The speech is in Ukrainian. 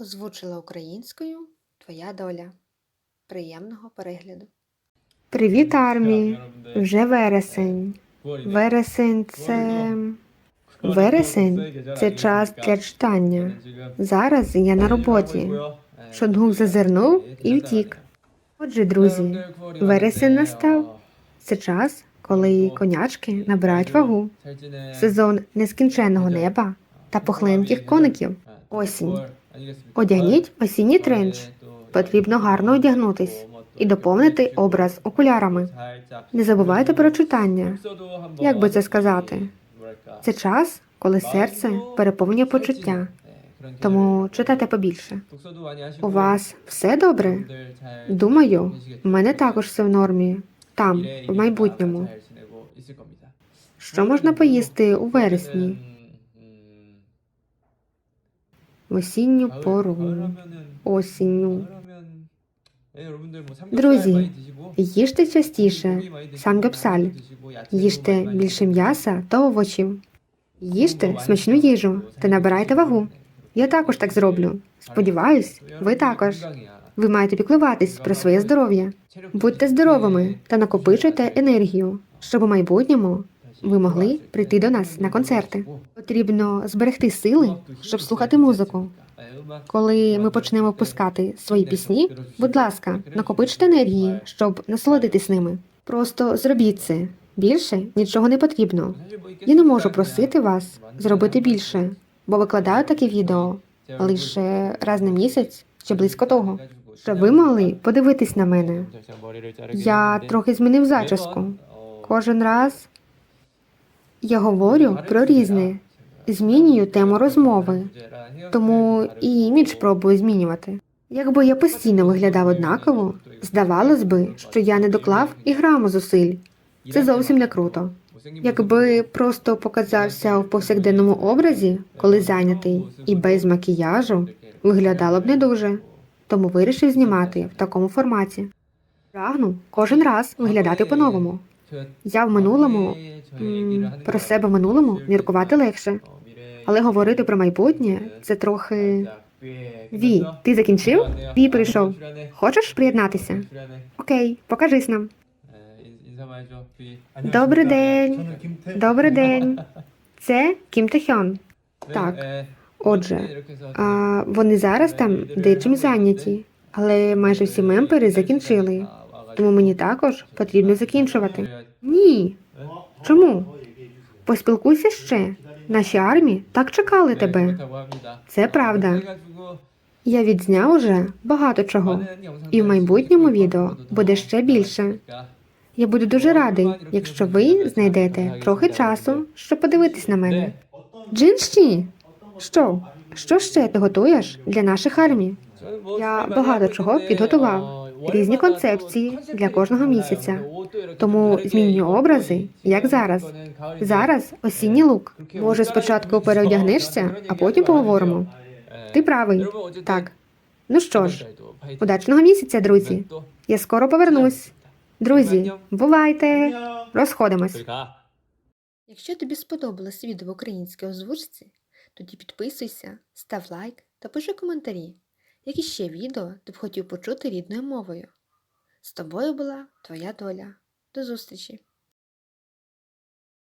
Озвучила українською Твоя доля. Приємного перегляду. Привіт, армії! Вже вересень. Вересень це. Вересень це час для читання. Зараз я на роботі. Шонгук зазирнув і втік. Отже, друзі, вересень настав. Це час, коли конячки набирають вагу. Сезон нескінченного неба та пухленьких коників. Осінь. Одягніть осінній тренч. Потрібно гарно одягнутись і доповнити образ окулярами. Не забувайте про читання. Як би це сказати? Це час, коли серце переповнює почуття. Тому читайте побільше. У вас все добре? Думаю, в мене також все в нормі. Там, в майбутньому. Що можна поїсти у вересні, в осінню пору, осінню? Друзі, Їжте частіше самгепсаль. Їжте більше м'яса та овочів. Їжте смачну їжу та набирайте вагу. Я також так зроблю. Сподіваюсь, ви також. Ви маєте піклуватись про своє здоров'я. Будьте здоровими та накопичуйте енергію, щоб у майбутньому ви могли прийти до нас на концерти. Потрібно зберегти сили, щоб слухати музику. Коли ми почнемо впускати свої пісні, будь ласка, накопичте енергії, щоб насолодитись ними. Просто зробіть це. Більше нічого не потрібно. Я не можу просити вас зробити більше, бо викладаю таке відео лише раз на місяць чи близько того, щоб ви могли подивитись на мене. Я трохи змінив зачіску. Кожен раз я говорю про різне, змінюю тему розмови, тому і імідж пробую змінювати. Якби я постійно виглядав однаково, здавалось би, що я не доклав і граму зусиль. Це зовсім не круто. Якби просто показався в повсякденному образі, коли зайнятий і без макіяжу, виглядало б не дуже. Тому вирішив знімати в такому форматі. Прагну кожен раз виглядати по-новому. Я в минулому про себе в минулому міркувати легше, але говорити про майбутнє це трохи. Ві, ти закінчив? Ві прийшов. Хочеш приєднатися? Окей, покажись нам. Добрий день. Добрий день. Це Кім Тахьон. Так, отже, а вони зараз там дечим зайняті, але майже всі мемпери закінчили. Тому мені також потрібно закінчувати. Ні. Чому? Поспілкуйся ще. Наші армії так чекали тебе. Це правда. Я відзняв уже багато чого. І в майбутньому відео буде ще більше. Я буду дуже радий, якщо ви знайдете трохи часу, щоб подивитись на мене. Джинші? Що? Що ще ти готуєш для наших армій? Я багато чого підготував. Різні концепції для кожного місяця. Тому змінюю образи, як зараз. Зараз осінній лук. Може, спочатку переодягнешся, а потім поговоримо. Ти правий. Так. Ну що ж, удачного місяця, друзі. Я скоро повернусь. Друзі, бувайте! Розходимось. Якщо тобі сподобалось відео в українській озвучці, тоді підписуйся, став лайк та пиши коментарі, які ще відео ти б хотів почути рідною мовою. З тобою була твоя доля. До зустрічі!